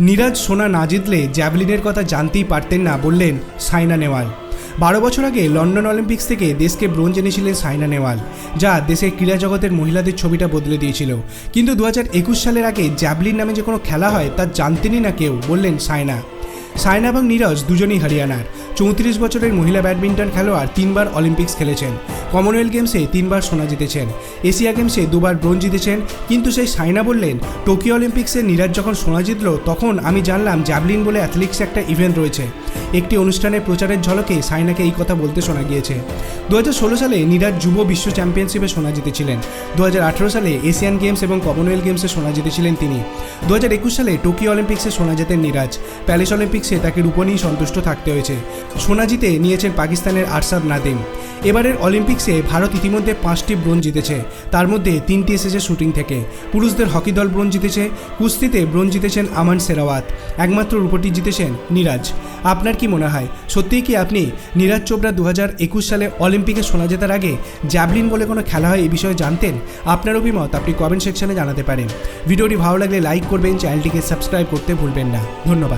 নীরাজ, সোনা না জিতলে জ্যাভলিনের কথা জানতেই পারতেন না বললেন সাইনা নেওয়াল বারো বছর আগে লন্ডন অলিম্পিক্স থেকে দেশকে ব্রোঞ্জ এনেছিলেন সাইনা নেওয়াল যা দেশের ক্রীড়া জগতের মহিলাদের ছবিটা বদলে দিয়েছিল। কিন্তু দু একুশ সালের আগে জ্যাভলিন নামে যে কোনো খেলা হয় তা জানতেনই না কেউ, বললেন সাইনা। সাইনা এবং নীরজ দুজনেই হরিয়ানার। চৌত্রিশ বছরের মহিলা ব্যাডমিন্টন খেলোয়াড় তিনবার অলিম্পিক্স খেলেছেন। কমনওয়েলথ গেমসে তিনবার সোনা জিতেছেন। এশিয়া গেমসে দুবার ব্রোঞ্জ জিতেছেন। কিন্তু সেই সাইনা বললেন, টোকিও অলিম্পিক্সে নীরাজ যখন সোনা জিতলো, তখন আমি জানলাম জ্যাভলিন বলে অ্যাথলেটিক্স একটা ইভেন্ট রয়েছে। একটি অনুষ্ঠানের প্রচারের ঝলকে সাইনাকে এই কথা বলতে শোনা গিয়েছে। দু হাজার ষোলো সালে নীরাজ যুব বিশ্ব চ্যাম্পিয়নশিপে সোনা জিতেছিলেন। দু হাজার আঠেরো সালে এশিয়ান গেমস এবং কমনওয়েলথ গেমসে সোনা জিতেছিলেন তিনি। দু হাজার একুশ সালে টোকিও অলিম্পিক্সে সোনা জেতেন নীরাজ। প্যারিস অলিম্পিক্সে তাকে রূপ নিয়েই সন্তুষ্ট থাকতে হয়েছে। সোনা জিতে নিয়েছেন পাকিস্তানের আরশাদ নাদিম। এবারের অলিম্পিক্সে ভারত ইতিমধ্যে পাঁচটি ব্রোঞ্জ জিতেছে। তার মধ্যে তিনটি এসেছে শুটিং থেকে। পুরুষদের হকি দল ব্রোঞ্জ জিতেছে। কুস্তিতে ব্রোঞ্জ জিতেছেন আমান সেরাওয়াত। একমাত্র রূপটি জিতেছেন নীরাজ। আপনার কি মনে হয়? সত্যিই কি আপনি নীরাজ চোপড়া দু হাজার একুশ সালে অলিম্পিকে সোনা জেতার আগে জ্যাভলিন বলে কোনো খেলা হয় এই বিষয়ে জানতেন? আপনার অভিমত আপনি কমেন্ট সেকশনে জানাতে পারেন। ভিডিওটি ভালো লাগলে লাইক করবেন চ্যানেলটিকে সাবস্ক্রাইব করতে ভুলবেন না। ধন্যবাদ।